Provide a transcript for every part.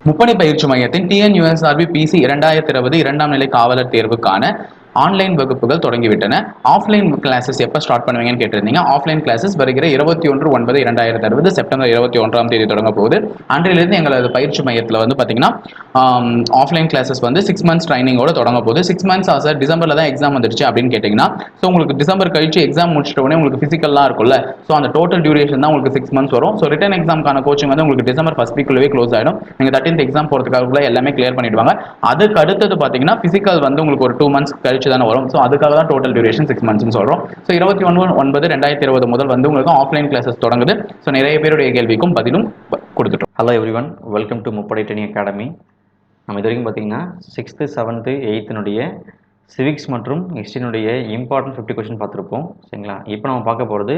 முப்படை பயிற்சி மையத்தின் டிஎன்யூஎஸ்ஆர்பி பிசி இரண்டாயிரத்தி இருபது இரண்டாம் நிலை காவலர் தேர்வுக்கான ஆன்லைன் வகுப்புகள் தொடங்கிவிட்டன. ஆஃப்லைன் கிளாஸஸ் எப்போ ஸ்டார்ட் பண்ணுவீங்கன்னு கேட்டிருந்தீங்க. ஆஃப்லைன் கிளாஸஸ் வருகிற இருபத்தி ஒன்று ஒன்பது இரண்டாயிரத்தி அறுபது செப்டம்பர் இருபத்தி ஒன்றாம் தேதி தொடங்க போகுது. அன்றையிலிருந்து எங்களது பயிற்சி மையத்தில் வந்து பார்த்தீங்கன்னா ஆஃப்லைன் கிளாஸஸ் வந்து சிக்ஸ் மந்த்ஸ் ட்ரைனிங்கோட தொடங்க போகுது. சிக்ஸ் மந்த்ஸ் சார் டிசம்பரில் தான் எக்ஸாம் வந்துருச்சு அப்படின்னு கேட்டிங்கன்னா ஸோ உங்களுக்கு டிசம்பர் கழிச்சு எக்ஸாம் முடிச்சிட்ட உடனே உங்களுக்கு ஃபிசிக்கல்லாம் இருக்கும்ல. ஸோ அந்த டோட்டல் டியூரேஷன் தான் உங்களுக்கு சிக்ஸ் மந்த்ஸ் வரும். ஸோ ரிட்டன் எக்ஸாம்க்கான கோச்சிங் வந்து உங்களுக்கு டிசம்பர் ஃபஸ்ட் வீக்குள்ளவே க்ளோஸ் ஆகிடும் நீங்கள் தேர்ட்டீன்த் எக்ஸாம் போகிறதுக்காக எல்லாமே கிளியர் பண்ணிடுவாங்க. அதுக்கு அடுத்தது பார்த்தீங்கன்னா ஃபிசிக்கல் வந்து உங்களுக்கு ஒரு டூ மந்த்ஸ் கழிச்சு தானே வரும். ஸோ அதுக்காக தான் டோட்டல் டியூரேஷன் சிக்ஸ் மந்த்ஸ்னு சொல்கிறோம் ஸோ இருபத்தி ஒன்பது ஒன்பது ரெண்டாயிரத்தி இருபது முதல் வந்து உங்களுக்கு ஆஃப்லைன் கிளாஸஸ் தொடங்குது. ஸோ நிறைய பேருடைய கேள்விக்கும் பதிலும் கொடுத்துட்டோம். Hello every one welcome to முப்படை டெனிங் அகாடமி நம்ம இது வரைக்கும் பார்த்தீங்கன்னா சிக்ஸ்த்து செவன்த்து எயித்தினுடைய சிவிக்ஸ் மற்றும் ஹிஸ்ட்ரினுடைய இம்பார்ட்டன்ட் ஃபிஃப்டி கொஷின் பார்த்துருப்போம். சரிங்களா? இப்போ நம்ம பார்க்க போகிறது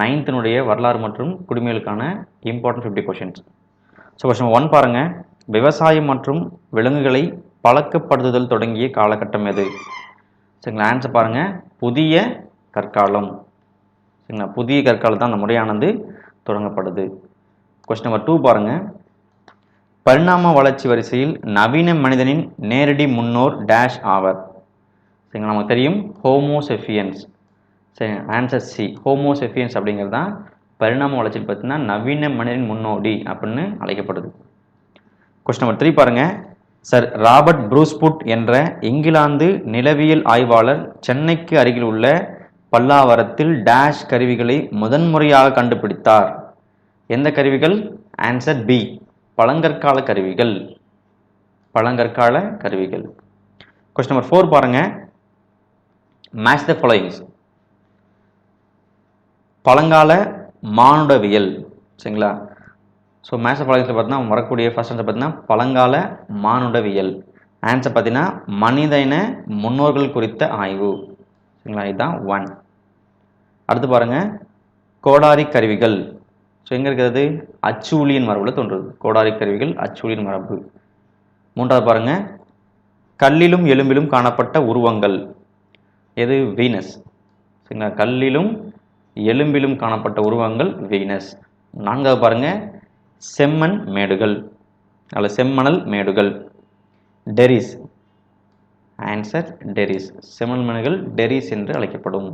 நைன்த்தினுடைய வரலாறு மற்றும் குடிமைகளுக்கான important fifty questions so question one பாருங்கள் விவசாயம் மற்றும் விலங்குகளை பழக்கப்படுத்துதல் தொடங்கிய காலகட்டம் எது? சரிங்களா? ஆன்சர் பாருங்கள் புதிய கற்காலம். சரிங்களா? புதிய கற்காலம் தான் அந்த முறையானது தொடங்கப்படுது. கொஸ்டின் நம்பர் டூ பாருங்கள் பரிணாம வளர்ச்சி வரிசையில் நவீன மனிதனின் நேரடி முன்னோர் டேஷ் ஆவர். சரிங்களா? நமக்கு தெரியும். ஹோமோசெஃபியன்ஸ் சரி ஆன்சர் சி ஹோமோசெஃபியன்ஸ் அப்படிங்கிறது தான் பரிணாம வளர்ச்சியில் பார்த்தீங்கன்னா நவீன மனிதனின் முன்னோடி அப்படின்னு அழைக்கப்படுது. கொஸ்டின் நம்பர் த்ரீ பாருங்கள் சார் ராபர்ட் ப்ரூஸ்புட் என்ற இங்கிலாந்து நிலவியல் ஆய்வாளர் சென்னைக்கு அருகில் உள்ள பல்லாவரத்தில் டேஷ் கருவிகளை முதன்முறையாக கண்டுபிடித்தார். எந்த கருவிகள்? ஆன்சர் பி பழங்கற்கால கருவிகள். பழங்கற்கால கருவிகள். கொஸ்டின் நம்பர் ஃபோர் பாருங்க. மேட்ச் த ஃபாலோயிங்ஸ் பழங்கால மானுடவியல். சரிங்களா? ஸோ மேட்ச் ஃபாலோயிங்ஸில் பார்த்தீங்கன்னா வரக்கூடிய ஃபர்ஸ்ட் ஆன்சர் பார்த்தீங்கன்னா பழங்கால மானுடவியல். ஆன்சர் பார்த்தீங்கன்னா மனிதன முன்னோர்கள் குறித்த ஆய்வு. சரிங்களா? இதுதான் ஒன் அடுத்து பாருங்கள் கோடாரி கருவிகள். ஸோ எங்கே இருக்கிறது அச்சூழியன் மரபில் தோன்றுறது கோடாரி கருவிகள் அச்சூழியன் மரபு. மூன்றாவது பாருங்கள் கல்லிலும் எலும்பிலும் காணப்பட்ட உருவங்கள். எது? வீனஸ் சரிங்களா? கல்லிலும் எலும்பிலும் காணப்பட்ட உருவங்கள் வீனஸ் நான்காவது பாருங்கள் செம்மண் மேடுகள் அல்லது செம்மணல் மேடுகள். டெரிஸ் ஆன்சர் டெரிஸ் செம்மண் மேடுகள் டெரிஸ் என்று அழைக்கப்படும்.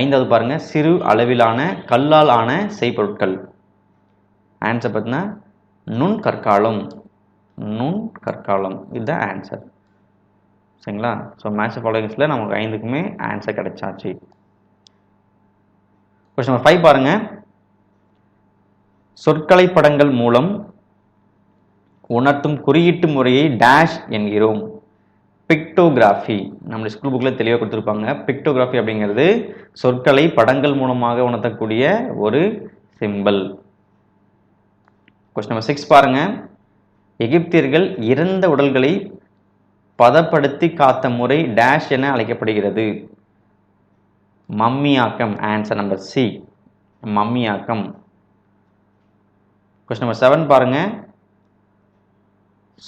ஐந்தாவது பாருங்கள் சிறு அளவிலான கல்லால் ஆன செய்பொருட்கள். ஆன்சர் பார்த்தீங்கன்னா நுண் கற்காலம். நுண் கற்காலம். இதுதான் ஆன்சர் சரிங்களா? ஸோ மேட்ச் ஃபாலோயிங்ஸில் நமக்கு ஐந்துக்குமே ஆன்சர் கிடைச்சாச்சு. கொஸ்டின் நம்பர் ஃபைவ் பாருங்கள் சொற்கலை படங்கள் மூலம் உணர்த்தும் குறியீட்டு முறையை டேஷ் என்கிறோம். பிக்டோகிராஃபி. நம்முடைய ஸ்கூல் புக்கில் தெளிவாக கொடுத்துருப்பாங்க. பிக்டோகிராஃபி அப்படிங்கிறது சொற்களை படங்கள் மூலமாக உணர்த்தக்கூடிய ஒரு சிம்பல் கொஸ்டின் நம்பர் சிக்ஸ் பாருங்க. எகிப்தியர்கள் இறந்த உடல்களை பதப்படுத்தி காத்த முறை டேஷ் என அழைக்கப்படுகிறது. மம்மியாக்கம். ஆன்சர் நம்பர் சி மம்மியாக்கம். கொஸ்டின் நம்பர் செவன் பாருங்க.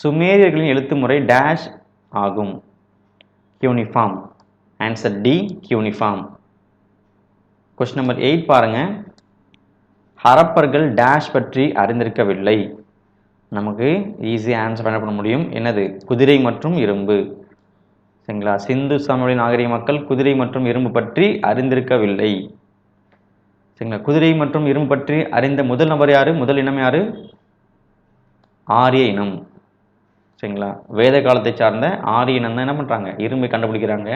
சுமேரியர்களின் எழுத்து முறை டேஷ் ஆகும். Cuneiform answer D cuneiform question number eight பாருங்க. ஹரப்பர்கள் டேஷ் பற்றி அறிந்திருக்கவில்லை. நமக்கு ஈஸியாக ஆன்சர் பண்ண பண்ண முடியும்? என்னது? குதிரை மற்றும் இரும்பு. சரிங்களா? சிந்து சமவெளி நாகரிக மக்கள் குதிரை மற்றும் இரும்பு பற்றி அறிந்திருக்கவில்லை. சரிங்களா? குதிரை மற்றும் இரும்பு பற்றி அறிந்த முதல் நபர் யாரு? முதல் இனம் யாரு? ஆரிய இனம். சரிங்களா? வேத காலத்தை சார்ந்த ஆரிய இனம் தான் என்ன பண்ணுறாங்க இரும்பை கண்டுபிடிக்கிறாங்க.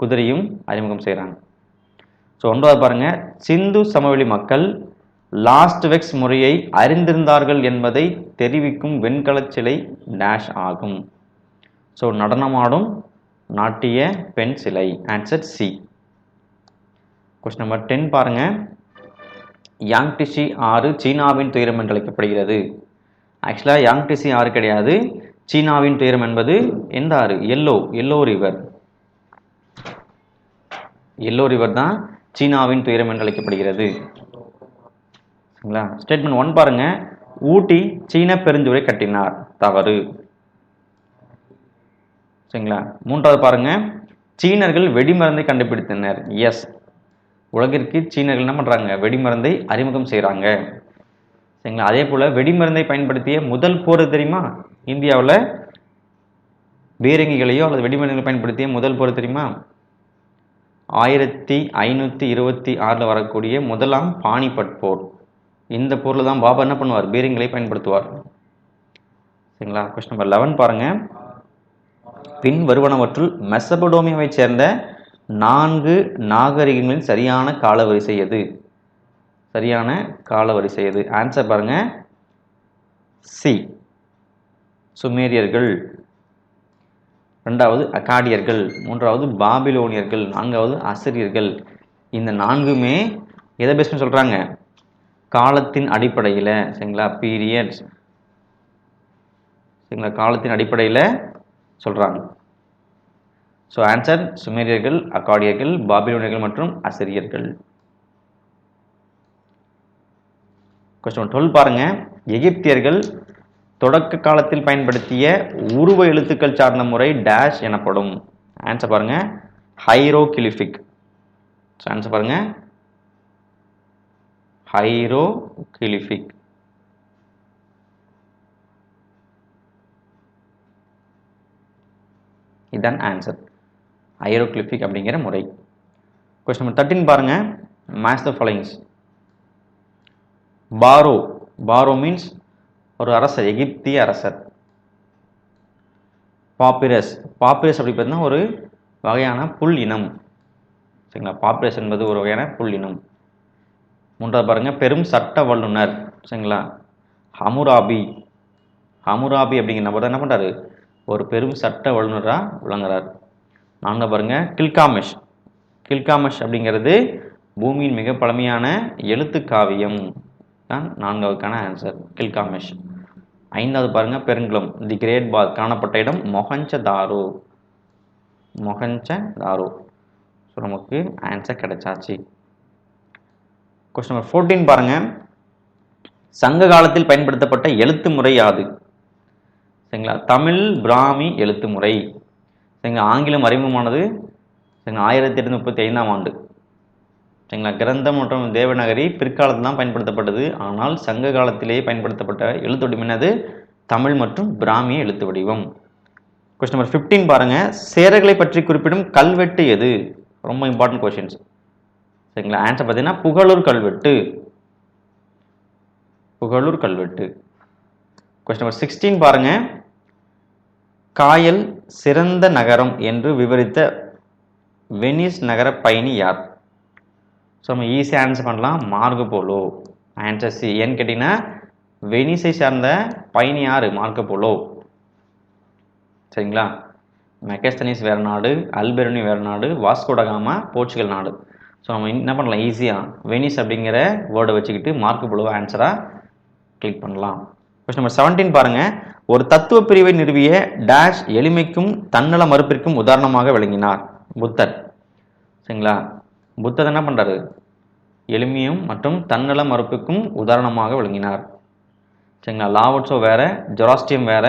குதிரையும் அறிமுகம் செய்கிறாங்க ஸோ ஒன்றாவது பாருங்க. சிந்து சமவெளி மக்கள் லாஸ்ட் வெக்ஸ் முறையை அறிந்திருந்தார்கள் என்பதை தெரிவிக்கும் வெண்கல சிலை டேஷ் ஆகும். ஸோ நடனமாடும் நாட்டிய பெண் சிலை. Answer C question number ten பாருங்கள் யாங்டிஷி ஆறு சீனாவின் துயரம் என்று அழைக்கப்படுகிறது. ஆக்சுவலாக யாங்டிஷி ஆறு கிடையாது. சீனாவின் துயரம் என்பது எந்த ஆறு? Yellow yellow river yellow river தான் சீனாவின் துயரம் என்று அழைக்கப்படுகிறது. சரிங்களா? ஸ்டேட்மெண்ட் ஒன் பாருங்க. ஊட்டி சீன பெருஞ்சுவரை கட்டினார். தவறு. சரிங்களா? மூன்றாவது பாருங்க. சீனர்கள் வெடிமருந்தை கண்டுபிடித்தனர். எஸ் உலகிற்கு சீனர்கள் என்ன பண்ணுறாங்க வெடிமருந்தை அறிமுகம் செய்கிறாங்க சரிங்களா? அதே போல் வெடிமருந்தை பயன்படுத்திய முதல் போர் தெரியுமா? இந்தியாவில் பீரங்கிகளையோ அல்லது வெடிமருந்துகளை பயன்படுத்திய முதல் போர் தெரியுமா? ஆயிரத்தி ஐநூற்றி இருபத்தி ஆறில் வரக்கூடிய முதலாம் பானிபட் போர். இந்த போரில் தான் பாபா என்ன பண்ணுவார்? பீரங்கிகளை பயன்படுத்துவார். சரிங்களா? கொஸ்டின் நம்பர் லெவன் பாருங்கள் பின் வருவனவற்றுள் மெசபடோமியாவைச் சேர்ந்த நான்கு நாகரிகங்களின் சரியான காலவரிசை எது சரியான காலவரிசை எது ஆன்சர் பாருங்க. சி சுமேரியர்கள். ரெண்டாவது அகாடியர்கள் மூன்றாவது பாபிலோனியர்கள். நான்காவது அசிரியர்கள் இந்த நான்குமே எதை பேஸ் பண்ணி சொல்கிறாங்க காலத்தின் அடிப்படையில். சரிங்களா? பீரியட்ஸ் சரிங்களா? காலத்தின் அடிப்படையில் சொல்கிறாங்க ஸோ ஆன்சர் சுமேரியர்கள் அக்காடியர்கள் பாபிலோனியர்கள் மற்றும் அசிரியர்கள். கொஸ்டின் டுவெல் பாருங்க. எகிப்தியர்கள் தொடக்க காலத்தில் பயன்படுத்திய உருவ எழுத்துக்கள் சார்ந்த முறை டேஷ் எனப்படும். ஆன்சர் பாருங்க. ஹைரோகிலிஃபிக் ஆன்சர் பாருங்க. ஹைரோகிலிஃபிக் இதுதான் ஆன்சர் ஐரோக்ளிஃபிக் அப்படிங்கிற முறை. கொஸ்டின் நம்பர் தேர்ட்டின் பாருங்க. Match the followings Pharaoh Pharaoh means ஒரு அரசர் எகிப்திய அரசர். பாப்பிரஸ் பாப்பிரஸ் அப்படி பார்த்தீங்கன்னா ஒரு வகையான புல் இனம். சரிங்களா? பாப்பிரஸ் என்பது ஒரு வகையான புல் இனம். மூன்றாவது பாருங்க. பெரும் சட்ட வல்லுனர். சரிங்களா? ஹமுராபி ஹமுராபி அப்படிங்கிற நபர் தான் என்ன பண்ணுறாரு ஒரு பெரும் சட்ட வல்லுநராக விளங்குறார். நான்காவது பாருங்க கில்காமஷ். கில்காமஷ் அப்படிங்கிறது பூமியின் மிக பழமையான எழுத்து காவியம். தான் நான்காவதுக்கான ஆன்சர் கில்காமஷ். ஐந்தாவது பாருங்க பெருங்குளம். தி கிரேட் பாத் காணப்பட்ட இடம் Mohenjodaro Mohenjodaro so நமக்கு ஆன்சர் கிடைச்சாச்சு. கொஸ்டின் நம்பர் ஃபோர்டீன் பாருங்க. சங்க காலத்தில் பயன்படுத்தப்பட்ட எழுத்து முறை யாது? சரிங்களா? தமிழ் பிராமி எழுத்து முறை. சரிங்களா? ஆங்கிலம் அறிமுகமானது சரிங்களா? ஆயிரத்தி எட்நூத்தி முப்பத்தி ஐந்தாம் ஆண்டு. சரிங்களா? கிரந்தம் மற்றும் தேவநகரி பிற்காலத்தில் தான் பயன்படுத்தப்பட்டது. ஆனால் சங்க காலத்திலேயே பயன்படுத்தப்பட்ட எழுத்துவடிவம் என்னது? தமிழ் மற்றும் பிராமிய எழுத்து வடிவம் கொஸ்டின் நம்பர் ஃபிஃப்டீன் பாருங்கள் சேரர்களை பற்றி குறிப்பிடும் கல்வெட்டு எது? ரொம்ப இம்பார்ட்டன்ட் கொஸ்டின்ஸ் சரிங்களா? ஆன்சர் பார்த்தீங்கன்னா புகழூர் கல்வெட்டு. புகழூர் கல்வெட்டு. கொஸ்டின் நம்பர் சிக்ஸ்டீன் பாருங்கள் காயல் சிறந்த நகரம் என்று விவரித்த வெனிஸ் நகர பயணி யார்? ஸோ நம்ம ஈஸியாக ஆன்சர் பண்ணலாம். Mark polo. ஆன்சர் சி ஏன்னு கேட்டிங்கன்னா வெனிஸை சார்ந்த பயணி யார்? Marco Polo. சரிங்களா? மெக்கஸ்தனிஸ் வேறு நாடு அல்பெர்னி வேறு நாடு வாஸ்கோடகாமா போர்ச்சுகல் நாடு. ஸோ நம்ம என்ன பண்ணலாம்? ஈஸியாக வெனிஸ் அப்படிங்கிற வேர்டை வச்சுக்கிட்டு மார்க்கு போலோ ஆன்சராக கிளிக் பண்ணலாம். கொஸ்டின் நம்பர் செவன்டீன் பாருங்கள் ஒரு தத்துவ பிரிவை நிறுவிய டேஷ் எளிமைக்கும் தன்னல மறுப்பிற்கும் உதாரணமாக விளங்கினார் புத்தர். சரிங்களா? புத்தர் என்ன பண்றாரு? எளிமையும் மற்றும் தன்னல மறுப்புக்கும் உதாரணமாக விளங்கினார். சரிங்களா? லாவட்ஸோ வேற ஜொராஸ்டியம் வேற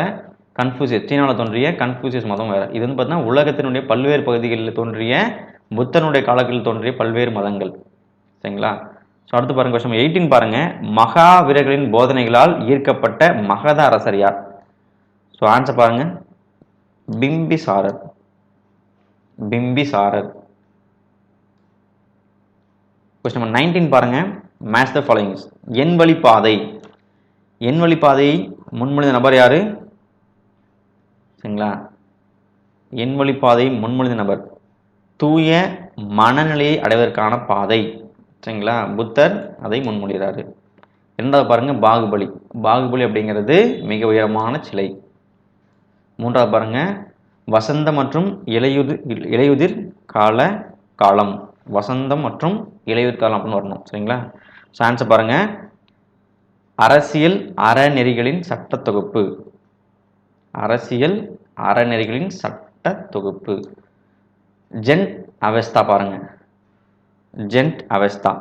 கன்ஃபூசியஸ் சீனாவில் தோன்றிய கன்ஃபூசியஸ் மதம் வேற. இது வந்து பார்த்தீங்கன்னா உலகத்தினுடைய பல்வேறு பகுதிகளில் தோன்றிய புத்தனுடைய காலத்தில் தோன்றிய பல்வேறு மதங்கள். சரிங்களா? ஸோ அடுத்து பாருங்க கொஸ்டின் எயிட்டீன் பாருங்க. மகாவீரர்களின் போதனைகளால் ஈர்க்கப்பட்ட மகத அரசர் யார்? ஸோ ஆன்சர் பாருங்க. பிம்பிசாரர். பிம்பிசாரர். கொஸ்டின் நம்பர் நைன்டீன் பாருங்க. மேட்ச் த ஃபாலோயிங்ஸ் என் வழி பாதை. என் வழிப்பாதை முன்மொழிந்த நபர் யாரு? சரிங்களா? என் வழிப்பாதை முன்மொழிந்த நபர். தூய மனநிலையை அடைவதற்கான பாதை. சரிங்களா? புத்தர் அதை முன்மொழிகிறாரு. இரண்டாவது பாருங்க பாகுபலி. பாகுபலி அப்படிங்கிறது மிக உயரமான சிலை. மூன்றாவது பாருங்க. வசந்த மற்றும் இலையுதிர் இலையுதிர் கால காலம். வசந்தம் மற்றும் இலையுதிர் காலம் அப்படின்னு வரணும். சரிங்களா? ஸோ ஆன்சர் பாருங்க. அரசியல் அறநெறிகளின் சட்ட தொகுப்பு அரசியல் அறநெறிகளின் சட்ட தொகுப்பு ஜென்ட் அவஸ்தா பாருங்க. ஜென்ட் அவஸ்தா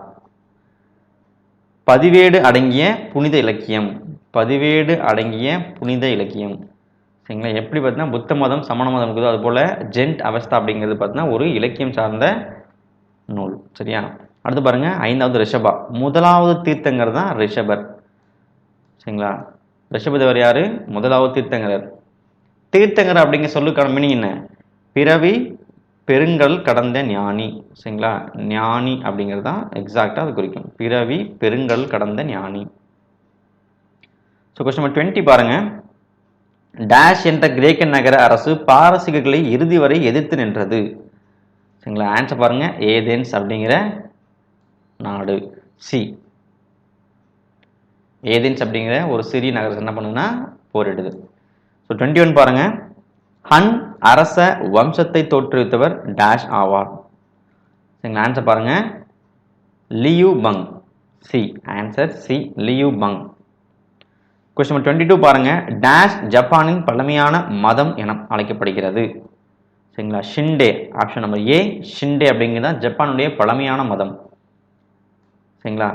பதிவேடு அடங்கிய புனித இலக்கியம். பதிவேடு அடங்கிய புனித இலக்கியம். சரிங்களா? எப்படி பார்த்தீங்கன்னா புத்த மதம் சமண மதம் இருக்குதோ அது போல் ஜென்ட் அவஸ்தா அப்படிங்கிறது பார்த்தீங்கன்னா ஒரு இலக்கியம் சார்ந்த நூல். சரியா? அடுத்து பாருங்கள் ஐந்தாவது ரிஷபா. முதலாவது தீர்த்தங்கர் தான் ரிஷபர். சரிங்களா? ரிஷபதேவர் யார்? முதலாவது தீர்த்தங்கரர். தீர்த்தங்கர் அப்படிங்கிற சொல்லுக்கான மீனிங் என்ன? பிறவி பெருங்கல் கடந்த ஞானி. சரிங்களா? ஞானி அப்படிங்கிறது தான் எக்ஸாக்டாக அது குறிக்கும். பிறவி பெருங்கல் கடந்த ஞானி. ஸோ கொஸ்டின் நம்பர் டுவெண்ட்டி பாருங்கள் டேஷ் என்ற கிரேக்க நகர அரசு பாரசீகர்களை இறுதி வரை எதிர்த்து நின்றது. சரிங்களா? ஆன்சர் பாருங்க. ஏதென்ஸ் அப்படிங்கிற நாடு. சி ஏதென்ஸ் அப்படிங்கிற ஒரு சிறிய நகரம் என்ன பண்ணுதுன்னா போரிடுது. ஸோ டுவெண்ட்டி ஒன் பாருங்க. ஹன் அரச வம்சத்தை தோற்றுவித்தவர் டேஷ் ஆவார். சரிங்களா? ஆன்சர் பாருங்க. Liu Bang C answer C Liu Bang question number twenty two பாருங்க. டேஷ் ஜப்பானின் பழமையான மதம் என அழைக்கப்படுகிறது. சரிங்களா? Shinto option number A Shinto அப்படிங்கிறது தான் ஜப்பானுடைய பழமையான மதம். சரிங்களா?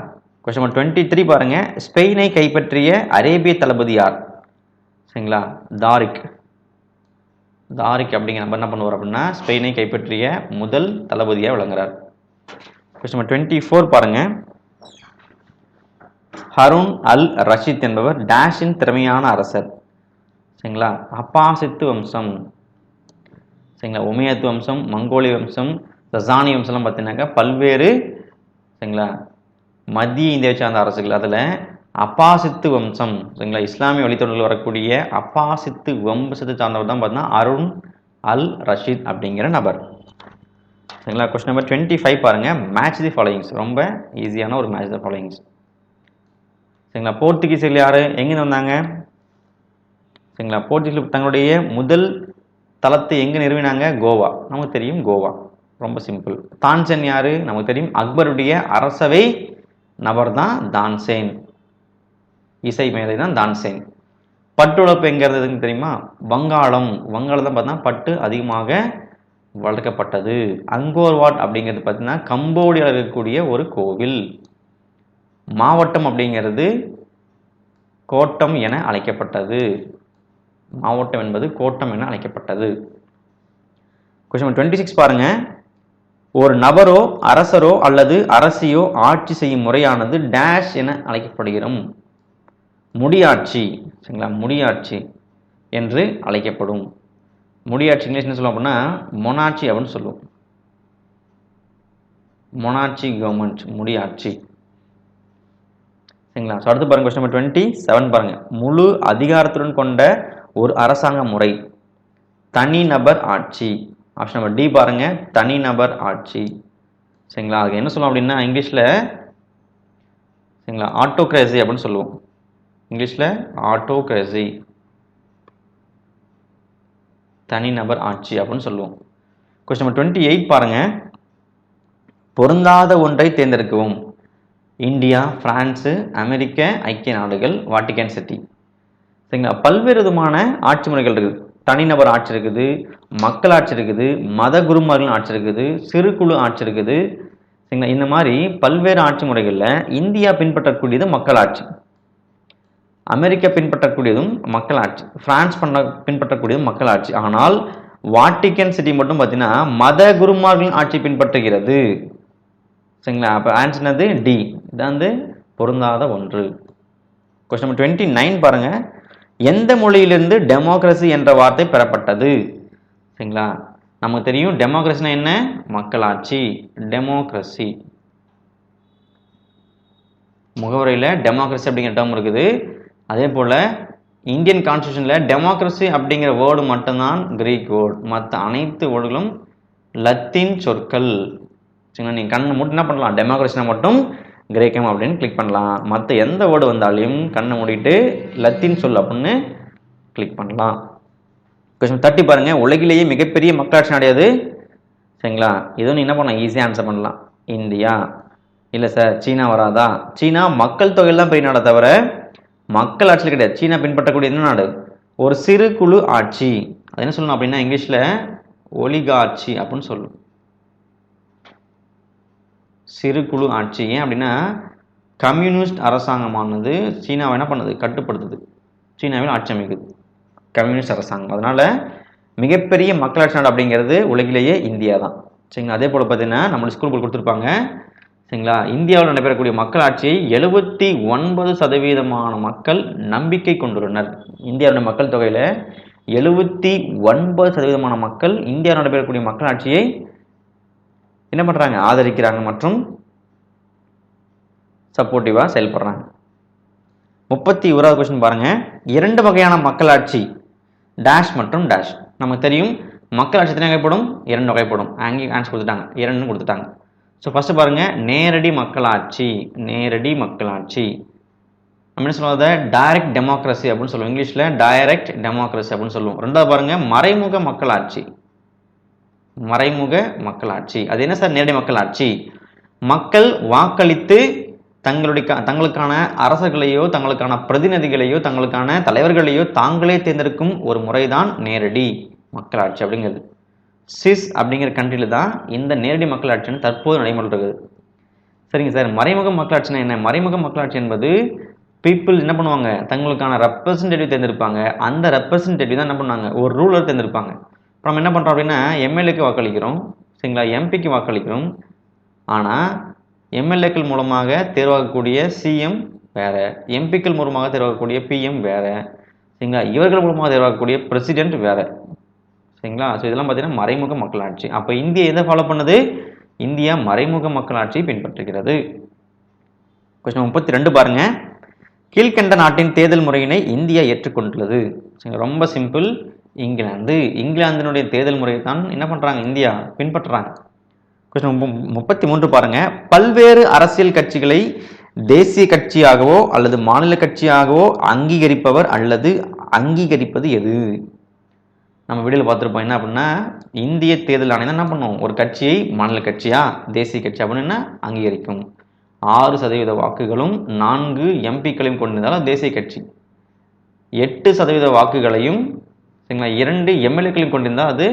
கொஸ்டின் நம்பர் டுவெண்ட்டி த்ரீ பாருங்க. ஸ்பெயினை கைப்பற்றிய அரேபிய தளபதி யார்? சரிங்களா? தாரிக். தாரிக் அப்படிங்கிற நம்பர் என்ன பண்ணுவார் அப்படின்னா ஸ்பெயினை கைப்பற்றிய முதல் தளபதியாக விளங்குறார். கொஸ்டின் நம்பர் டுவெண்ட்டி ஃபோர் பாருங்கள் ஹருண் அல் ரஷீத் என்பவர் டேஷின் திறமையான அரசர். சரிங்களா? அப்பாசித்து வம்சம். சரிங்களா? உமையத்து வம்சம் மங்கோலிய வம்சம் ரசானி வம்சம்லாம் பார்த்தீங்கன்னாக்கா பல்வேறு சரிங்களா? மத்திய இந்தியாவை சார்ந்த அரசுகள். அதில் அப்பாசித்து வம்சம் சரிங்களா? இஸ்லாமிய வழித்தொடரில் வரக்கூடிய அப்பாசித்து வம்சத்தை சார்ந்தவர் தான் பார்த்தீங்கன்னா அருண் அல் ரஷீத் அப்படிங்கிற நபர். சரிங்களா? கொஸ்டின் நம்பர் டுவெண்ட்டி ஃபைவ் பாருங்கள் மேட்ச் தி ஃபாலோயிங்ஸ் ரொம்ப ஈஸியான ஒரு மேட்ச் தி ஃபாலோயிங்ஸ் சரிங்களா? போர்த்துகீசியர்கள் யார்? எங்கேருந்து வந்தாங்க? சரிங்களா? போர்ச்சுகீஸ் தங்களுடைய முதல் தளத்தை எங்கே நிறுவினாங்க? கோவா. நமக்கு தெரியும் கோவா. ரொம்ப சிம்பிள். தான்சென் யாரு? நமக்கு தெரியும். அக்பருடைய அரசவை நபர் தான் தான்சேன். இசை மேதை தான் தான்சேன். பட்டு உழப்பு இருந்ததுன்னு தெரியுமா? வங்காளம். வங்காளம் தான் பார்த்தா பட்டு அதிகமாக வளர்க்கப்பட்டது. அங்கோர்வாட் அப்படிங்கிறது பார்த்தீங்கன்னா கம்போடியாவில் இருக்கக்கூடிய ஒரு கோவில். மாவட்டம் அப்படிங்கிறது கோட்டம் என அழைக்கப்பட்டது. மாவட்டம் என்பது கோட்டம் என அழைக்கப்பட்டது. கொஸ்டின் டுவெண்ட்டி சிக்ஸ் பாருங்க. ஒரு நபரோ அரசரோ அல்லது அரசியோ ஆட்சி செய்யும் முறையானது டேஷ் என அழைக்கப்படுகிறோம். முடியாட்சி சரிங்களா? முடியாட்சி என்று அழைக்கப்படும். முடியாட்சி இங்கிலீஷ் என்ன சொல்லுவோம் அப்படின்னா மொனாட்சி அப்படின்னு சொல்லுவோம். மொனாட்சி கவர்மெண்ட் முடியாட்சி. சரிங்களா? ஸோ அடுத்து பாருங்கள் கொஸ்டின் நம்பர் டுவெண்ட்டி செவன் பாருங்க. முழு அதிகாரத்துடன் கொண்ட ஒரு அரசாங்க முறை தனிநபர் ஆட்சி. ஆப்ஷன் நம்பர் டி பாருங்க தனிநபர் ஆட்சி. சரிங்களா? அதுக்கு என்ன சொல்லுவோம் அப்படின்னா இங்கிலீஷில் சரிங்களா ஆட்டோக்ரேசி அப்படின்னு சொல்லுவோம். இங்கிலீஷில் ஆட்டோக்ரேசி தனிநபர் ஆட்சி அப்படின்னு சொல்லுவோம். கொஸ்டின் நம்பர் டுவெண்ட்டி எயிட் பாருங்கள் பொருந்தாத ஒன்றை தேர்ந்தெடுக்கவும். இந்தியா பிரான்ஸு அமெரிக்க ஐக்கிய நாடுகள் வாட்டிகன் சிட்டி. சரிங்களா? பல்வேறு விதமான ஆட்சி முறைகள் இருக்குது. தனிநபர் ஆட்சி இருக்குது மக்கள் ஆட்சி இருக்குது மத குருமார்கள் ஆட்சி இருக்குது சிறு குழு ஆட்சி இருக்குது. சரிங்களா? இந்த மாதிரி பல்வேறு ஆட்சி முறைகளில் இந்தியா பின்பற்றக்கூடியது மக்கள் ஆட்சி. அமெரிக்கா பின்பற்றக்கூடியதும் மக்கள் ஆட்சி. பிரான்ஸ் பண்ண பின்பற்றக்கூடியதும் மக்கள் ஆட்சி. ஆனால் வாட்டிக்கன் சிட்டி மட்டும் பார்த்தீங்கன்னா மத குருமார்களின் ஆட்சி பின்பற்றுகிறது. சரிங்களா? அப்போ ஆன்சர் என்னது? டி இதான் வந்து பொருந்தாத ஒன்று. கொஸ்டின் நம்பர் டுவெண்ட்டி நைன் பாருங்கள் எந்த மொழியிலிருந்து டெமோக்ரஸி என்ற வார்த்தை பெறப்பட்டது? சரிங்களா? நமக்கு தெரியும் டெமோக்ரஸினா என்ன? மக்களாட்சி. டெமோக்ரஸி முகவரியில் டெமோக்ரஸி அப்படிங்கிற டேர்ம் இருக்குது. அதே போல் இந்தியன் கான்ஸ்டியூஷனில் டெமோக்ரஸி அப்படிங்கிற வேர்டு மட்டும்தான் கிரீக் வேர்டு மற்ற அனைத்து வேர்டுகளும் லத்தீன் சொற்கள். சரிங்களா? நீங்கள் கண்ணை மட்டும் என்ன பண்ணலாம்? டெமோக்ரஸினா மட்டும் கிரேக்கம் அப்படின்னு கிளிக் பண்ணலாம். மற்ற எந்த வேர்டு வந்தாலையும் கண்ணை மூடிட்டு லத்தீன் சொல் அப்படின்னு கிளிக் பண்ணலாம். கொஸ்டின் தட்டி பாருங்கள் உலகிலேயே மிகப்பெரிய மக்களாட்சி நாடு சரிங்களா? இது ஒன்று என்ன பண்ணலாம்? ஈஸியாக ஆன்சர் பண்ணலாம். இந்தியா. இல்லை சார் சீனா வராதா? சீனா மக்கள் தொகையில் தான் பெரிய நாடை தவிர மக்கள் ஆட்சியில் கிடையாது. சீனா பின்பற்றக்கூடிய என்ன நாடு? ஒரு சிறு குழு ஆட்சி. அது என்ன சொல்லணும் அப்படின்னா இங்கிலீஷில் ஒலிகாட்சி அப்படின்னு சொல்லும். சிறு குழு ஆட்சி. ஏன் அப்படின்னா கம்யூனிஸ்ட் அரசாங்கமானது சீனாவை என்ன பண்ணுது? கட்டுப்படுத்துது. சீனாவில் ஆட்சி அமைக்குது. கம்யூனிஸ்ட் அரசாங்கம். அதனால் மிகப்பெரிய மக்களாட்சி நாடு அப்படிங்கிறது உலகிலேயே இந்தியா தான். சரிங்களா? அதே போல் பார்த்தீங்கன்னா நம்மளுக்கு ஸ்கூல் கொடுத்துருப்பாங்க. சரிங்களா? இந்தியாவில் நடைபெறக்கூடிய மக்களாட்சியை எழுபத்தி ஒன்பது சதவீதமான மக்கள் நம்பிக்கை கொண்டுள்ளனர். இந்தியாவுடைய மக்கள் தொகையில் எழுபத்தி ஒன்பது சதவீதமான மக்கள் இந்தியாவில் நடைபெறக்கூடிய மக்களாட்சியை என்ன பண்ணுறாங்க ஆதரிக்கிறாங்க மற்றும் சப்போர்ட்டிவாக செயல்படுறாங்க. முப்பத்தி ஓராவது கொஸ்டின் பாருங்கள் இரண்டு வகையான மக்களாட்சி டேஷ் மற்றும் டேஷ் நமக்கு தெரியும் மக்களாட்சி எத்தனை வகைப்படும்? இரண்டு வகைப்படும். அங்கே ஆன்சர் கொடுத்துட்டாங்க. இரண்டுன்னு கொடுத்துட்டாங்க. ஸோ ஃபஸ்ட்டு பாருங்கள் நேரடி மக்களாட்சி நேரடி மக்களாட்சி. அப்படின்னு சொல்லுவாங்க டைரக்ட் டெமோக்ரஸி அப்படின்னு சொல்லுவோம். இங்கிலீஷில் டைரக்ட் டெமோக்ரஸி அப்படின்னு சொல்லுவோம். ரெண்டாவது பாருங்கள் மறைமுக மக்களாட்சி. மறைமுக மக்களாட்சி. அது என்ன சார்? நேரடி மக்களாட்சி. மக்கள் வாக்களித்து தங்களுடைய தங்களுக்கான அரசர்களையோ தங்களுக்கான பிரதிநிதிகளையோ தங்களுக்கான தலைவர்களையோ தாங்களே தேர்ந்தெடுக்கும் ஒரு முறைதான் நேரடி மக்களாட்சி அப்படிங்கிறது. சிஸ் அப்படிங்கிற கண்ட்ரியில் தான் இந்த நேரடி மக்களாட்சின்னு தற்போது நடைமுறை சரிங்க சார். மறைமுக மக்களாட்சினா என்ன? மறைமுக மக்களாட்சி என்பது பீப்புள் என்ன பண்ணுவாங்க? தங்களுக்கான ரெப்ரசன்டேட்டிவ் தேர்ந்தெடுப்பாங்க. அந்த ரெப்ரசன்டேட்டிவ் தான் என்ன பண்ணுவாங்க? ஒரு ரூலர் தேர்ந்தெடுப்பாங்க. இப்போ நம்ம என்ன பண்ணுறோம் அப்படின்னா எம்எல்ஏக்கு வாக்களிக்கிறோம். சரிங்களா? எம்பிக்கு வாக்களிக்கிறோம். ஆனால் எம்எல்ஏக்கள் மூலமாக தேர்வாகக்கூடிய சிஎம் வேறு. எம்பிக்கள் மூலமாக தேர்வாகக்கூடிய பிஎம் வேறு. சரிங்களா? இவர்கள் மூலமாக தேர்வாகக்கூடிய பிரசிடென்ட் வேறு. சரிங்களா? ஸோ இதெல்லாம் பார்த்தீங்கன்னா மறைமுக மக்களாட்சி அப்போ இந்தியா எதை ஃபாலோ பண்ணுது? இந்தியா மறைமுக மக்களாட்சியை பின்பற்றுகிறது. கொஸ்டின் முப்பத்தி ரெண்டு பாருங்கள் கீழ்கண்ட நாட்டின் தேர்தல் முறையினை இந்தியா ஏற்றுக்கொண்டுள்ளது. சரிங்களா, ரொம்ப சிம்பிள் இங்கிலாந்து இங்கிலாந்தினுடைய தேர்தல் முறையை தான் என்ன பண்ணுறாங்க இந்தியா பின்பற்றுறாங்க. கொஸ்டின் மு- முப்பத்தி மூன்று பாருங்கள் பல்வேறு அரசியல் கட்சிகளை தேசிய கட்சியாகவோ அல்லது மாநில கட்சியாகவோ அங்கீகரிப்பவர் அல்லது அங்கீகரிப்பது எது? நம்ம வீடியோவில் பார்த்துருப்போம். என்ன அப்படின்னா இந்திய தேர்தல் ஆணையம் என்ன பண்ணுவோம் ஒரு கட்சியை மாநில கட்சியா தேசிய கட்சி அப்படின்னு என்ன? அங்கீகரிக்கும். ஆறு சதவீத வாக்குகளும் நான்கு எம்பிக்களையும் கொண்டிருந்தாலும் தேசிய கட்சி. எட்டு சதவீத வாக்குகளையும் சரிங்களா? இரண்டு எம்எல்ஏக்களையும் கொண்டிருந்தால் அது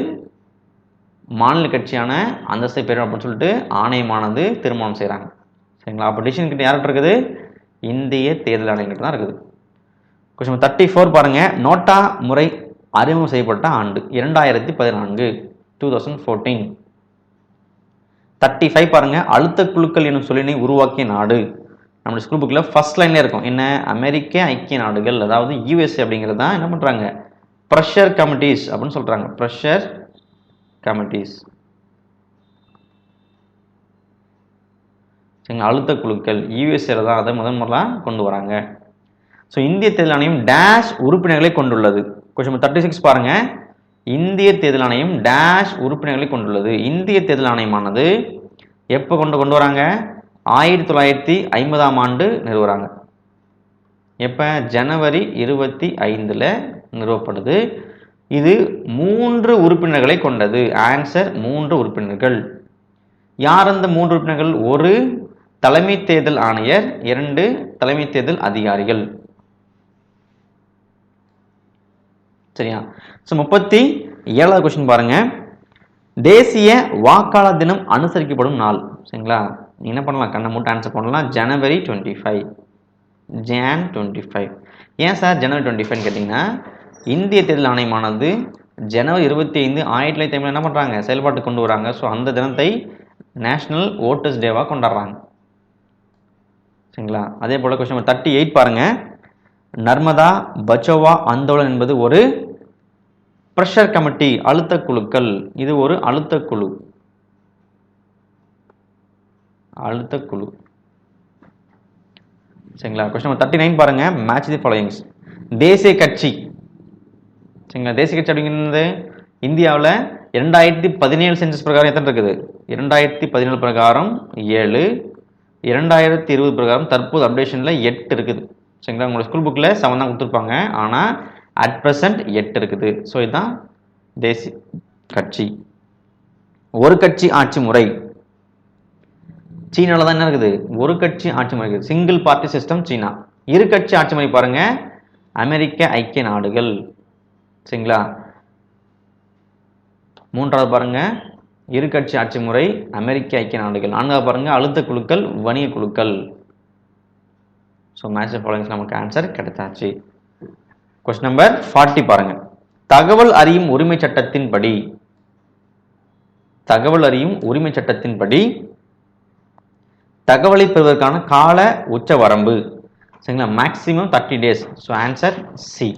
மாநில கட்சியான அந்தஸ்தை பெறும் அப்படின்னு சொல்லிட்டு ஆணையமானது தீர்மானம் செய்கிறாங்க சரிங்களா? அப்போ டிசிஷன் கிட்ட யார்கிட்ட இருக்குது? இந்திய தேர்தல் ஆணையங்கிட்ட தான் இருக்குது. கொஸ்டின் தேர்ட்டி ஃபோர் பாருங்கள் நோட்டா முறை அறிமுகம் செய்யப்பட்ட ஆண்டு இரண்டாயிரத்தி பதினான்கு two thousand fourteen thirty five பாருங்கள் அழுத்த குழுக்கள் என்னும் சொல்லினை உருவாக்கிய நாடு. நம்ம ஸ்கூல் புக்கில் ஃபர்ஸ்ட் லைனில் இருக்கும். என்ன? அமெரிக்க ஐக்கிய நாடுகள் அதாவது யூஎஸ்ஏ அப்படிங்கிறது தான் என்ன பண்ணுறாங்க ப்ரெஷர் கமிட்டிஸ் அப்படின்னு சொல்கிறாங்க ப்ரெஷர் கமிட்டிஸ் சரிங்க அழுத்த குழுக்கள் யூஎஸ்ஏல தான் அதை முதன் முதலாக கொண்டு வராங்க. ஸோ இந்திய தேர்தல் ஆணையம் டேஷ் உறுப்பினர்களை கொண்டுள்ளது. கொஸ்டின் தேர்ட்டி சிக்ஸ் பாருங்கள் இந்திய தேர்தல் ஆணையம் டேஷ் உறுப்பினர்களை கொண்டுள்ளது. இந்திய தேர்தல் ஆணையமானது எப்போ கொண்டு கொண்டு வராங்க? ஆயிரத்தி தொள்ளாயிரத்தி ஐம்பதாம் ஆண்டு நிறுவுறாங்க. எப்போ? ஜனவரி இருபத்தி ஐந்தில் நிறுவப்படுது. இது மூன்று உறுப்பினர்களை கொண்டது. ஆன்சர் மூன்று உறுப்பினர்கள். யார் அந்த மூன்று உறுப்பினர்கள்? ஒரு தலைமை தேர்தல் ஆணையர். இரண்டு தலைமை தேர்தல் அதிகாரிகள். சரியா? ஸோ முப்பத்தி ஏழாவது கொஸ்டின் பாருங்க. தேசிய வாக்காளர் தினம் அனுசரிக்கப்படும் நாள். சரிங்களா? என்ன பண்ணலாம்? கண்ணை மூட்டை ஆன்சர் பண்ணலாம். January twenty five Jan twenty five ஏன் சார் ஜனவரி டுவெண்ட்டி ஃபைவ்னு கேட்டிங்கன்னா இந்திய தேர்தல் ஆணையமானது ஜனவரி இருபத்தி ஐந்து ஆயிரத்தி தொள்ளாயிரத்தி ஐம்பது என்ன பண்ணுறாங்க செயல்பாட்டு கொண்டு வராங்க. ஸோ அந்த தினத்தை நேஷ்னல் ஓட்டர்ஸ் டேவாக கொண்டாடுறாங்க. சரிங்களா? அதே போல் கொஸ்டின் தேர்ட்டி எயிட் பாருங்கள் நர்மதா பச்சோவா ஆந்தோலன் என்பது ஒரு ப்ரெஷர் கமிட்டி அழுத்த குழுக்கள். இது ஒரு அழுத்த குழு. அழுத்த குழு. சரிங்களா? கொஸ்டின் தேர்ட்டி நைன் பாருங்கள் மேட்ச் தி ஃபாலோயிங்ஸ் தேசிய கட்சி. சரிங்களா? தேசிய கட்சி அப்படிங்கிறது இந்தியாவில் இரண்டாயிரத்தி பதினேழு சென்சஸ் பிரகாரம் எத்தனை இருக்குது? இரண்டாயிரத்தி பதினேழு பிரகாரம் ஏழு இரண்டாயிரத்தி இருபது பிரகாரம் தற்போது அப்டேஷனில் எட்டு இருக்குது. சரிங்களா? உங்களோட ஸ்கூல் புக்கில் செவன் தான் கொடுத்துருப்பாங்க. ஆனால் அட் ப்ரெசன்ட் எட்டு இருக்குது. ஸோ இதுதான் தேசிய கட்சி. ஒரு கட்சி ஆட்சி முறை. சீனாவில் தான் என்ன இருக்குது? ஒரு கட்சி ஆட்சி முறை இருக்குது. சிங்கிள் பார்ட்டி சிஸ்டம் சீனா. இரு கட்சி ஆட்சி முறை பாருங்க. அமெரிக்க ஐக்கிய நாடுகள். சரிங்களா? மூன்றாவது பாருங்க. இரு கட்சி ஆட்சி முறை அமெரிக்க ஐக்கிய நாடுகள். நான்காவது பாருங்க அழுத்த குழுக்கள் வணிக குழுக்கள். ஸோ மேட்ச் ஃபாலோயிங்ஸ் நமக்கு ஆன்சர் கிடைச்சாச்சு கொஸ்டின் நம்பர் ஃபார்ட்டி பாருங்க. தகவல் அறியும் உரிமை சட்டத்தின்படி தகவல் அறியும் உரிமை சட்டத்தின்படி தகவலை பெறுவதற்கான கால உச்ச வரம்பு. சரிங்களா? Maximum thirty days so answer C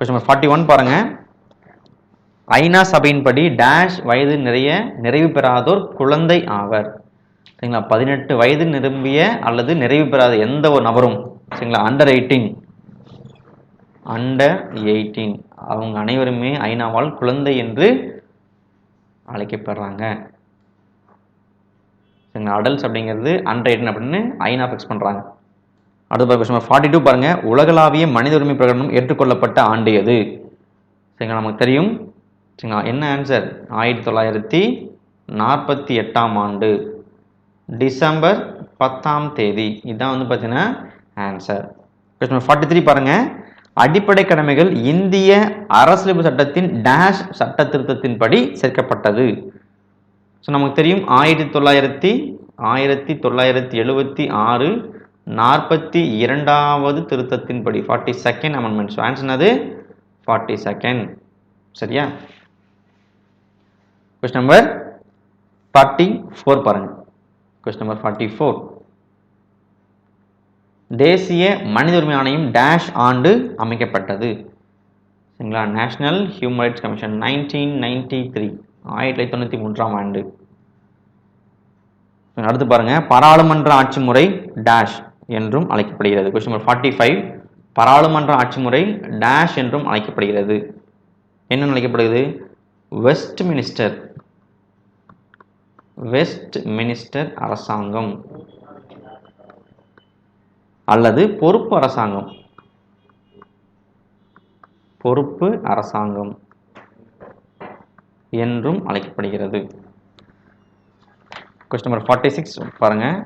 question number forty one பாருங்க. ஐநா சபையின்படி டேஷ் வயது நிறைய நிறைவு பெறாதோர் குழந்தை ஆவர். சரிங்களா? பதினெட்டு வயது நிரம்பிய அல்லது நிறைவு பெறாத எந்த ஒரு நபரும் சரிங்களா? அண்டர் எயிட்டீன் அண்டர் எயிட்டீன் அவங்க அனைவருமே ஐநாவால் குழந்தை என்று அழைக்கப்படுறாங்க. சரிங்களா? அடல்ட்ஸ் அப்படிங்கிறது அண்டர் எயிட்டீன் அப்படின்னு ஐநா ஃபிக்ஸ் பண்ணுறாங்க அடுத்த கொஸ்டின் ஃபார்ட்டி டூ பாருங்க. உலகளாவிய மனித உரிமை பிரகடனம் ஏற்றுக்கொள்ளப்பட்ட ஆண்டு எது? சரிங்களா நமக்கு தெரியும். சரிங்களா என்ன ஆன்சர் ஆயிரத்தி தொள்ளாயிரத்தி நாற்பத்தி எட்டாம் ஆண்டு டிசம்பர் பத்தாம் தேதி. இதுதான் வந்து பார்த்தீங்கன்னா ஆன்சர் கொஸ்டின் ஃபார்ட்டி த்ரீ பாருங்கள் அடிப்படை கடமைகள் இந்திய அரசியலமைப்பு சட்டத்தின் டேஷ் சட்ட திருத்தத்தின்படி சேர்க்கப்பட்டது. ஸோ நமக்கு தெரியும் ஆயிரத்தி தொள்ளாயிரத்தி ஆயிரத்தி தொள்ளாயிரத்தி எழுபத்தி ஆறு நாற்பத்தி இரண்டாவது திருத்தத்தின்படி forty second amendment so answer என்னது? ஃபார்ட்டி செகண்ட் சரியா? கொஸ்டின் நம்பர் ஃபார்ட்டி ஃபோர் பாருங்க. கொஸ்டின் நம்பர் ஃபார்ட்டி ஃபோர் தேசிய மனித உரிமை ஆணையம் டேஷ் ஆண்டு அமைக்கப்பட்டது. சரிங்களா? National human rights commission nineteen ninety three ஆயிரத்தி தொள்ளாயிரத்தி தொண்ணூற்றி மூன்றாம் ஆண்டு. அடுத்து பாருங்கள் பாராளுமன்ற ஆட்சி முறை டேஷ் என்றும் அழைக்கப்படுகிறது. கொஸ்டின் நம்பர் ஃபார்ட்டி ஃபைவ் பாராளுமன்ற ஆட்சி முறை டேஷ் என்றும் அழைக்கப்படுகிறது. என்ன அழைக்கப்படுகிறது? வெஸ்ட் மினிஸ்டர் வெஸ்ட் மினிஸ்டர் அரசாங்கம் அல்லது பொறுப்பு அரசாங்கம். பொறுப்பு அரசாங்கம் என்றும் அழைக்கப்படுகிறது. கொஸ்டின் நம்பர் ஃபார்ட்டி சிக்ஸ் பாருங்கள்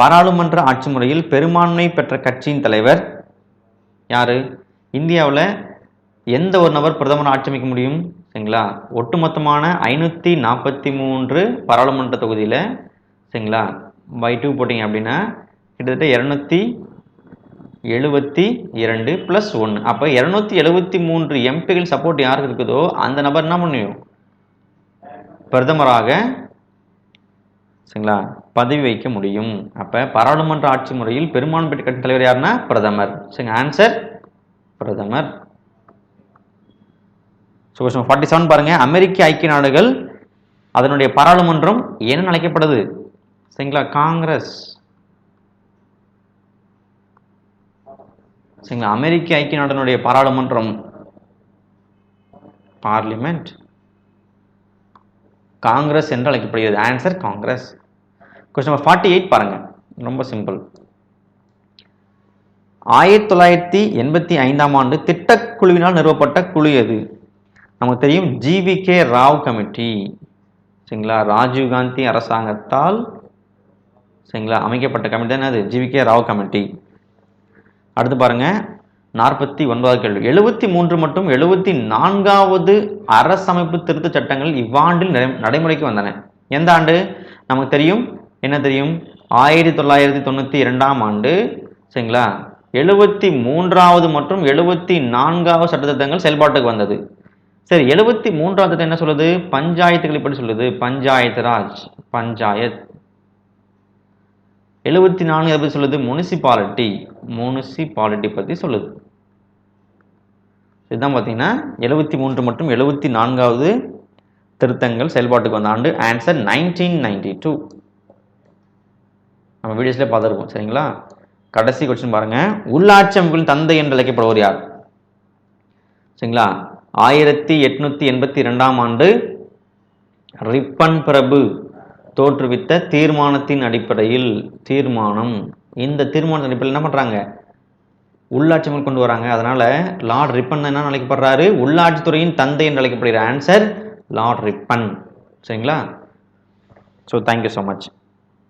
பாராளுமன்ற ஆட்சி முறையில் பெரும்பான்மை பெற்ற கட்சியின் தலைவர் யாரு? இந்தியாவில் எந்த ஒரு நபர் பிரதமர் ஆட்சி அமைக்க முடியும்? சரிங்களா? ஒட்டுமொத்தமான ஐநூற்றி நாற்பத்தி மூன்று பாராளுமன்ற தொகுதியில் சரிங்களா? பை டூ போட்டிங்க அப்படின்னா கிட்டத்தட்ட இரநூத்தி எழுபத்தி இரண்டு ப்ளஸ் ஒன்று அப்போ இரநூத்தி எழுபத்தி மூன்று எம்பிகள் சப்போர்ட் யாருக்கு இருக்குதோ அந்த நபர் என்ன பண்ணியும் பிரதமராக சரிங்களா? பதவி வைக்க முடியும். அப்போ பாராளுமன்ற ஆட்சி முறையில் பெரும்பான்மை கட்சி தலைவர் யாருன்னா பிரதமர். சரிங்க ஆன்சர் பிரதமர். ஸோ கொஸ்டின் ஃபார்ட்டி செவன் பாருங்க. அமெரிக்க ஐக்கிய நாடுகள் அதனுடைய பாராளுமன்றம் என்ன அழைக்கப்படுது? சரிங்களா காங்கிரஸ். சரிங்களா அமெரிக்க ஐக்கிய நாடுகளுடைய பாராளுமன்றம். பார்லிமெண்ட். காங்கிரஸ் என்று அழைக்கப்படுகிறது. Answer Congress. Question number forty eight பாருங்க. ரொம்ப சிம்பிள் ஆயிரத்தி தொள்ளாயிரத்தி எண்பத்தி ஐந்தாம் ஆண்டு திட்டக்குழுவினால் நிறுவப்பட்ட குழு எது? நமக்கு தெரியும் ஜிவிகே ராவ் கமிட்டி. சரிங்களா? ராஜீவ் காந்தி அரசாங்கத்தால் சரிங்களா அமைக்கப்பட்ட கமிட்டி தான் அது ஜிவிகே ராவ் கமிட்டி. அடுத்து பாருங்க. நாற்பத்தி ஒன்பதாவது கேள்வி. எழுபத்தி மூன்று மற்றும் எழுபத்தி நான்காவது அரசமைப்பு திருத்த சட்டங்கள் இவ்வாண்டில் நடைமுறைக்கு வந்தன. எந்த ஆண்டு? நமக்கு தெரியும் என்ன தெரியும்? ஆயிரத்தி தொள்ளாயிரத்தி தொண்ணூற்றி இரண்டாம் ஆண்டு சரிங்களா? எழுபத்தி மூன்றாவது மற்றும் எழுபத்தி நான்காவது சட்டத்திட்டங்கள் செயல்பாட்டுக்கு வந்தது. சரி எழுபத்தி மூன்றாவது திட்டம் என்ன சொல்லுது? பஞ்சாயத்துகள் எப்படி சொல்லுது. பஞ்சாயத்து ராஜ் பஞ்சாயத். எழுபத்தி நான்கு எப்படி சொல்லுது? முனிசிபாலிட்டி முனிசிபாலிட்டி பற்றி சொல்லுது. இதுதான் பார்த்தீங்கன்னா எழுபத்தி மூன்று மற்றும் எழுபத்தி நான்காவது திருத்தங்கள் செயல்பாட்டுக்கு வந்த ஆண்டு. ஆன்சர் நைன்டீன் நைன்டி டூ நம்ம வீடியோஸ்லேயே பார்த்துருக்கோம் சரிங்களா? கடைசி கொஸ்டின் பாருங்கள் உள்ளாட்சி அமைப்புகளின் தந்தை என்று அழைக்கப்படுவர் யார்? சரிங்களா? ஆயிரத்தி எட்நூத்தி எண்பத்தி ரெண்டாம் ஆண்டு ரிப்பன் பிரபு தோற்றுவித்த தீர்மானத்தின் அடிப்படையில் தீர்மானம். இந்த தீர்மானத்தின் அடிப்படையில் என்ன பண்ணுறாங்க உள்ளாட்சி அமைப்பு கொண்டு வராங்க. அதனால லார்ட் ரிப்பன் என்ன அழைக்கப்படுறாரு? உள்ளாட்சித்துறையின் தந்தை என்று அழைக்கப்படுகிற ஆன்சர் லார்ட் ரிப்பன். சரிங்களா? So thank you so much